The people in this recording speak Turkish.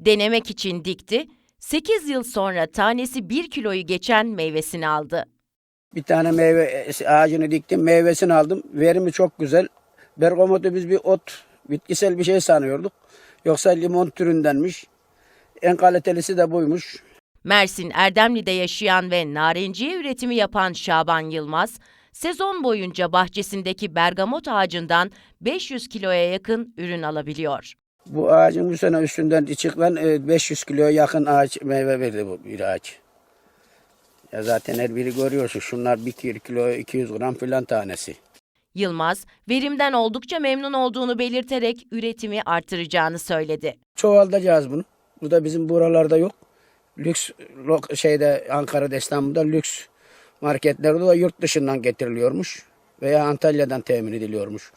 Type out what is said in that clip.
Denemek için dikti, 8 yıl sonra tanesi 1 kiloyu geçen meyvesini aldı. Bir tane meyve ağacını diktim, meyvesini aldım. Verimi çok güzel. Bergamotu biz bir ot, bitkisel bir şey sanıyorduk. Yoksa limon türündenmiş. En kalitelisi de buymuş. Mersin Erdemli'de yaşayan ve narenciye üretimi yapan Şaban Yılmaz, sezon boyunca bahçesindeki bergamot ağacından 500 kiloya yakın ürün alabiliyor. Bu ağacın bu sene üstünden çıkan e, 500 kiloya yakın ağaç meyve verdi bu bir ağaç. Ya zaten her biri görüyorsun. Şunlar 1 kilo 200 gram filan tanesi. Yılmaz, verimden oldukça memnun olduğunu belirterek üretimi artıracağını söyledi. Çoğaltacağız bunu. Bu da bizim buralarda yok. Lüks şeyde Ankara'da İstanbul'da lüks marketlerde de yurt dışından getiriliyormuş veya Antalya'dan temin ediliyormuş.